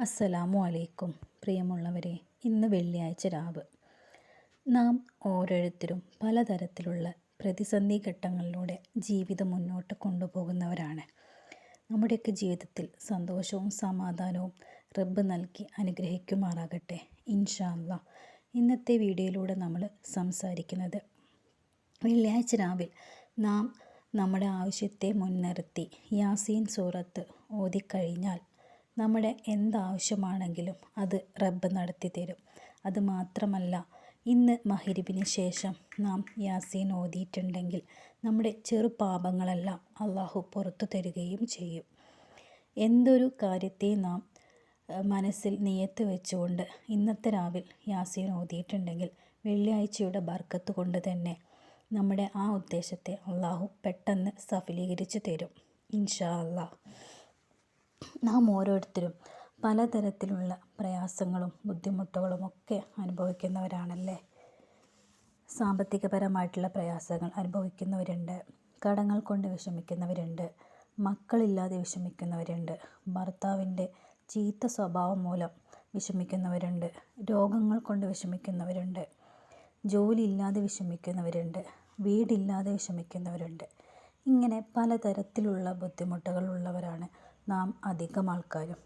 അസ്സലാമു അലൈക്കും. പ്രിയമുള്ളവരെ ഇന്ന് വെള്ളിയാഴ്ച രാവ്. നാം ഓരോരുത്തരും പലതരത്തിലുള്ള പ്രതിസന്ധി ഘട്ടങ്ങളിലൂടെ ജീവിതം മുന്നോട്ട് കൊണ്ടുപോകുന്നവരാണ്. നമ്മുടെയൊക്കെ ജീവിതത്തിൽ സന്തോഷവും സമാധാനവും റബ്ബ് നൽകി അനുഗ്രഹിക്കുമാറാകട്ടെ ഇൻഷാല്ല ഇന്നത്തെ വീഡിയോയിലൂടെ നമ്മൾ സംസാരിക്കുന്നത് വെള്ളിയാഴ്ച രാവിൽ നാം നമ്മുടെ ആവശ്യത്തെ മുൻനിർത്തി യാസീൻ സൂറത്ത് ഓതിക്കഴിഞ്ഞാൽ നമ്മുടെ എന്താവശ്യമാണെങ്കിലും അത് റബ്ബ് നടത്തി തരും അത് മാത്രമല്ല ഇന്ന് മഹരിബിന് ശേഷം നാം യാസീൻ ഓതിയിട്ടുണ്ടെങ്കിൽ നമ്മുടെ ചെറു പാപങ്ങളെല്ലാം അള്ളാഹു പുറത്തു തരികയും ചെയ്യും. എന്തൊരു കാര്യത്തെ നാം മനസ്സിൽ നിയത്ത് വെച്ചുകൊണ്ട് ഇന്നത്തെ രാവിൽ യാസീൻ ഓതിയിട്ടുണ്ടെങ്കിൽ വെള്ളിയാഴ്ചയുടെ ബർക്കത്ത് കൊണ്ട് തന്നെ നമ്മുടെ ആ ഉദ്ദേശത്തെ അള്ളാഹു പെട്ടെന്ന് സഫലീകരിച്ചു തരും. ഇൻഷാ അള്ളാഹ്. നാം ഓരോരുത്തരും പലതരത്തിലുള്ള പ്രയാസങ്ങളും ബുദ്ധിമുട്ടുകളും ഒക്കെ അനുഭവിക്കുന്നവരാണല്ലേ? സാമ്പത്തികപരമായിട്ടുള്ള പ്രയാസങ്ങൾ അനുഭവിക്കുന്നവരുണ്ട്. കടങ്ങൾ കൊണ്ട് വിഷമിക്കുന്നവരുണ്ട്. മക്കളില്ലാതെ വിഷമിക്കുന്നവരുണ്ട്. ഭർത്താവിന്റെ ചീത്ത സ്വഭാവം മൂലം വിഷമിക്കുന്നവരുണ്ട്. രോഗങ്ങൾ കൊണ്ട് വിഷമിക്കുന്നവരുണ്ട്. ജോലി ഇല്ലാതെ വിഷമിക്കുന്നവരുണ്ട്. വീടില്ലാതെ വിഷമിക്കുന്നവരുണ്ട്. ഇങ്ങനെ പലതരത്തിലുള്ള ബുദ്ധിമുട്ടുകൾ ഉള്ളവരാണ് നാം അധികം ആൾക്കാരും.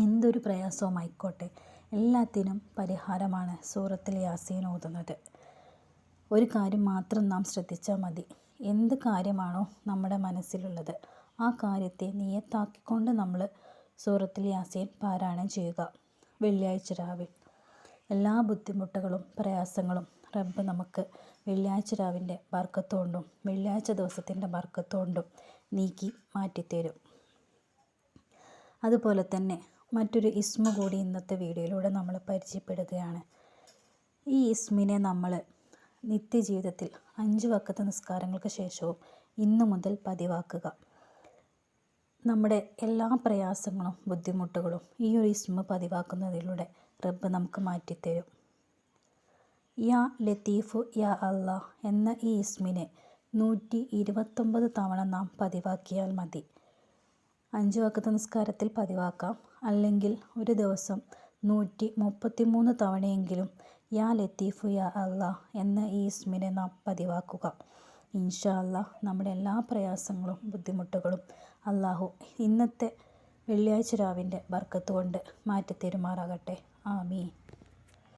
എന്തൊരു പ്രയാസവുമായിക്കോട്ടെ എല്ലാത്തിനും പരിഹാരമാണ് സൂറത്തിൽ യാസീൻ ഓതുന്നത്. ഒരു കാര്യം മാത്രം നാം ശ്രദ്ധിച്ചാൽ മതി. എന്ത് കാര്യമാണോ നമ്മുടെ മനസ്സിലുള്ളത് ആ കാര്യത്തെ നിയത്താക്കിക്കൊണ്ട് നമ്മൾ സൂറത്തിൽ യാസീൻ പാരായണം ചെയ്യുക. വെള്ളിയാഴ്ച രാവിലെ എല്ലാ ബുദ്ധിമുട്ടുകളും പ്രയാസങ്ങളും റബ്ബ് നമുക്ക് വെള്ളിയാഴ്ച രാവിന്റെ ബർക്കത്തോണ്ടും വെള്ളിയാഴ്ച ദിവസത്തിന്റെ ബർക്കത്തോണ്ടും നീക്കി മാറ്റിത്തരും. അതുപോലെ തന്നെ മറ്റൊരു ഇസ്മ കൂടി ഇന്നത്തെ വീഡിയോയിലൂടെ നമ്മൾ പരിചയപ്പെടുകയാണ്. ഈ ഇസ്മിനെ നമ്മൾ നിത്യജീവിതത്തിൽ അഞ്ച് വക്കത്തെ നിസ്കാരങ്ങൾക്ക് ശേഷവും ഇന്നു മുതൽ പതിവാക്കുക. നമ്മുടെ എല്ലാ പ്രയാസങ്ങളും ബുദ്ധിമുട്ടുകളും ഈ ഒരു ഇസ്മ പതിവാക്കുന്നതിലൂടെ റബ്ബ് നമുക്ക് മാറ്റിത്തരും. യാ ലത്തീഫു യാ അള്ളാഹ് എന്ന ഈ ഇസ്മിനെ നൂറ്റി ഇരുപത്തൊമ്പത് തവണ നാം പതിവാക്കിയാൽ മതി. അഞ്ച് വക്കത്ത് നിസ്കാരത്തിൽ പതിവാക്കാം. അല്ലെങ്കിൽ ഒരു ദിവസം നൂറ്റി മുപ്പത്തി മൂന്ന് തവണയെങ്കിലും യാ ലത്തീഫു യാ അള്ളാ എന്ന ഈ ഇസ്മിനെ നാം പതിവാക്കുക. ഇൻഷാ അല്ലാ നമ്മുടെ എല്ലാ പ്രയാസങ്ങളും ബുദ്ധിമുട്ടുകളും അള്ളാഹു ഇന്നത്തെ വെള്ളിയാഴ്ച രാവിന്റെ ബർക്കത്ത് കൊണ്ട് മാറ്റി തെരുമാറാകട്ടെ ആമീൻ.